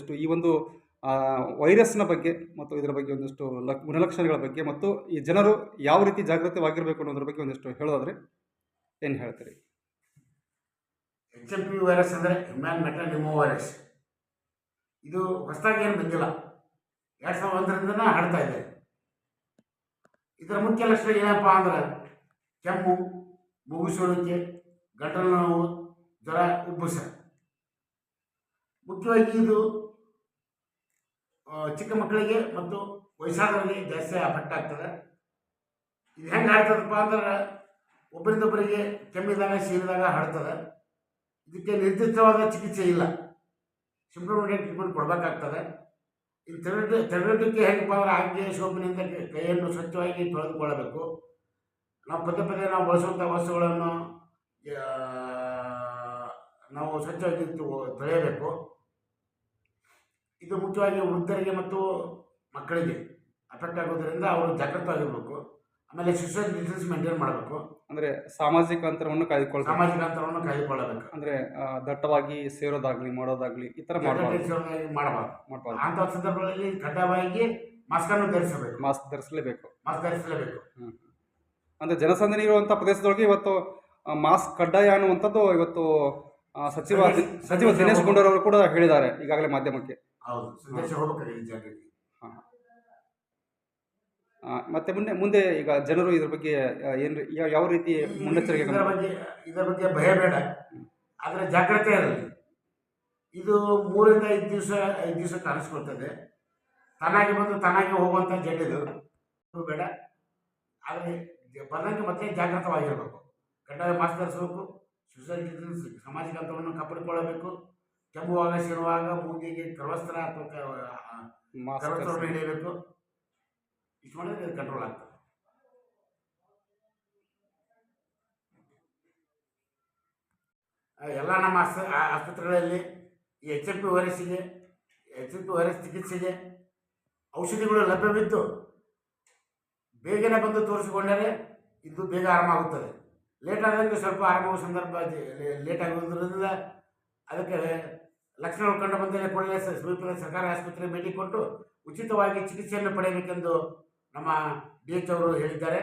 ಇಷ್ಟು ಈ ಒಂದು ವೈರಸ್ನ ಬಗ್ಗೆ ಮತ್ತು ಇದರ ಬಗ್ಗೆ ಒಂದಿಷ್ಟು ಲಕ್, ಗುಣಲಕ್ಷಣಗಳ ಬಗ್ಗೆ ಮತ್ತು ಈ ಜನರು ಯಾವ ರೀತಿ ಜಾಗೃತವಾಗಿರಬೇಕು ಅನ್ನೋದ್ರ ಬಗ್ಗೆ ಒಂದಿಷ್ಟು ಹೇಳೋದಾದ್ರೆ ಏನು ಹೇಳ್ತೀರಿ? ಎಚ್ ಎಂ ಪಿ ವೈರಸ್ ಅಂದರೆ ಹ್ಯುಮ್ಯಾನ್ ಮೆಟಲ್ ನ್ಯೂಮೋ ವೈರಸ್ ಇದು ಹೊಸದಾಗಿ ಏನು ಬಂದಿಲ್ಲ. ಎರಡು ಸಾವಿರದ ಒಂದರಿಂದನೇ ಹರಡ್ತಾ ಇದೆ. ಇದರ ಮುಖ್ಯ ಲಕ್ಷಣ ಏನಪ್ಪ ಅಂದ್ರೆ ಕೆಮ್ಮು ಮುಗಿಸೋಳಿಕೆ ಗಂಟಲು ನೋವು, ಜ್ವರ, ಉಬ್ಬಸ. ಮುಖ್ಯವಾಗಿ ಇದು ಚಿಕ್ಕ ಮಕ್ಕಳಿಗೆ ಮತ್ತು ವಯಸ್ಸಾದವರಿಗೆ ಜಾಸ್ತಿ ಅಫೆಕ್ಟ್ ಆಗ್ತದೆ. ಇದು ಹೆಂಗೆ ಆಗ್ತದಪ್ಪ ಅಂದ್ರೆ ಒಬ್ಬರಿಂದೊಬ್ಬರಿಗೆ ಕೆಮ್ಮಿದಾಗ ಸೀರಿದಾಗ ಹಾಡ್ತದೆ ಇದಕ್ಕೆ ನಿರ್ದಿಷ್ಟವಾದ ಚಿಕಿತ್ಸೆ ಇಲ್ಲ. ಸಿಂಪ್ಟೋಮೆಟಿಕ್ ಟ್ರೀಟ್ಮೆಂಟ್ ಕೊಡಬೇಕಾಗ್ತದೆ. ಇದು ತಡೆಗಟ್ಟ ತೆರಳಿಕೆ ಹೆಂಗಪ್ಪ ಅಂದ್ರೆ ಆರೋಗ್ಯ ಸೋಪಿನಿಂದ ಕೈಯನ್ನು ಸ್ವಚ್ಛವಾಗಿ ತೊಳೆದುಕೊಳ್ಳಬೇಕು. ನಾವು ಪದೇ ಪದೇ ನಾವು ಬಳಸುವಂಥ ವಸ್ತುಗಳನ್ನು ನಾವು ಸ್ವಚ್ಛವಾಗಿ ತೊಳೆಯಬೇಕು. ಇದು ಮುಖ್ಯವಾಗಿ ವೃದ್ಧರಿಗೆ ಮತ್ತು ಮಕ್ಕಳಿಗೆ ಅಫೆಕ್ಟ್ ಆಗೋದ್ರಿಂದ ಅವರು ಜಾಗೃತವಾಗಿರಬೇಕು ಆಮೇಲೆ ಸೋಷಿಯಲ್ ಡಿಸ್ಟೆನ್ಸ್ ಮೇಂಟೈನ್ ಮಾಡಬೇಕು. ಅಂದರೆ ಸಾಮಾಜಿಕ ಅಂತರವನ್ನು ಕಾಯ್ದುಕೊಳ್ಳ ಸಾಮಾಜಿಕ ಅಂತರವನ್ನು ಕಾಯ್ದುಕೊಳ್ಳಬೇಕು. ಅಂದರೆ ದಟ್ಟವಾಗಿ ಸೇರೋದಾಗ್ಲಿ ಮಾಡೋದಾಗ್ಲಿ ಈ ಥರ ಮಾಡಬಾರ್ದು. ಜಾಗೃತಿ ಮಾಡಬಾರ್ದು. ಮಾಡಬಾರ್ದು. ಅಂಥ ಸಂದರ್ಭಗಳಲ್ಲಿ ಕಡ್ಡಾಯವಾಗಿ ಮಾಸ್ಕನ್ನು ಧರಿಸಬೇಕು. ಮಾಸ್ಕ್ ಧರಿಸಲೇಬೇಕು. ಮಾಸ್ಕ್ ಧರಿಸಲೇಬೇಕು. ಅಂದರೆ ಜನಸಂದಣಿ ಇರುವಂಥ ಪ್ರದೇಶದೊಳಗೆ ಇವತ್ತು ಮಾಸ್ಕ್ ಕಡ್ಡಾಯ ಅನ್ನುವಂಥದ್ದು ಇವತ್ತು ಸಚಿವ ಸಚಿವ ದಿನೇಶ್ ಗುಂಡೂರವರು ಕೂಡ ಹೇಳಿದ್ದಾರೆ ಈಗಾಗಲೇ ಮಾಧ್ಯಮಕ್ಕೆ. ಹೌದು. ಸಂದೇಶ ಹೋಗಬೇಕಾಗಿದೆ ಜಾಗೃತಿ ಆ, ಮತ್ತೆ ಮುಂದೆ ಮುಂದೆ ಈಗ ಜನರು ಇದ್ರ ಬಗ್ಗೆ ಏನು ಏನ್ ರೀ- ಯಾ- ಯಾವ ರೀತಿ ಮುನ್ನೆಚ್ಚರಿಕೆ ಇದರ ಬಗ್ಗೆ ಇದರ ಬಗ್ಗೆ ಭಯ ಬೇಡ. ಆದರೆ ಜಾಗ್ರತೆ ಇರಲಿ. ಇದು ಮೂರಿಂದ ಐದು ದಿವಸ ಐದು ದಿವಸ ಕಾಣಿಸ್ಕೊಳ್ತದೆ ತನಗೆ ಬಂದು ತನಗೆ ಹೋಗುವಂಥ ಜಡ್ಡಿದು ಇದು ಬೇಡ. ಆದರೆ ಬಂದಂಗೆ ಮತ್ತೆ ಜಾಗೃತವಾಗಿರಬೇಕು ಕಡ್ಡಾಯ ಮಾಸ್ಕ್ ಧರಿಸಬೇಕು. ಸೋಷಿಯಲ್ ಡಿಸ್ಟೆನ್ಸ್ ಸಾಮಾಜಿಕ ಅಂತರವನ್ನು ಕಾಪಾಡಿಕೊಳ್ಳಬೇಕು. ಕೆಮ್ಮುವಾಗ ಸಿರುವಾಗ ಮೂಗಿಗೆ ಕರವಸ್ತ್ರ ಅಥವಾ ಕರವಸ್ತ್ರ ಕರವಸ್ತ್ರವನ್ನು. ಹಿಡಿಯಬೇಕು. ಇಷ್ಟು ಮಾಡಿದ್ರೆ ಕಂಟ್ರೋಲ್ ಆಗ್ತದೆ. ಎಲ್ಲ ನಮ್ಮ ಆಸ್ ಆಸ್ಪತ್ರೆಗಳಲ್ಲಿ ಈ ಎಚ್ ಎಂ ಪಿ ವೈರಸ್ಸಿಗೆ ಎಚ್ ಎಂ ಪಿ ವೈರಸ್ ಚಿಕಿತ್ಸೆಗೆ ಔಷಧಿಗಳು ಲಭ್ಯವಿದ್ದು ಬೇಗನೆ ಬಂದು ತೋರಿಸಿಕೊಂಡರೆ ಇದು ಬೇಗ ಆರಾಮಾಗುತ್ತದೆ. ಲೇಟ್ ಆದಂಗೆ ಸ್ವಲ್ಪ ಆರಾಮಾಗುವ ಸಂದರ್ಭ ಲೇಟ್ ಆಗೋದ್ರಿಂದ ಅದಕ್ಕೆ ಲಕ್ಷಣಗಳು ಕಂಡು ಬಂದರೆ ಕೂಡಲೇ ಸಮೀಪದ ಸರ್ಕಾರಿ ಆಸ್ಪತ್ರೆ ಭೇಟಿ ಕೊಟ್ಟು ಉಚಿತವಾಗಿ ಚಿಕಿತ್ಸೆಯನ್ನು ಪಡೆಯಬೇಕೆಂದು ನಮ್ಮ ಡಿ ಅವರು ಹೇಳಿದ್ದಾರೆ.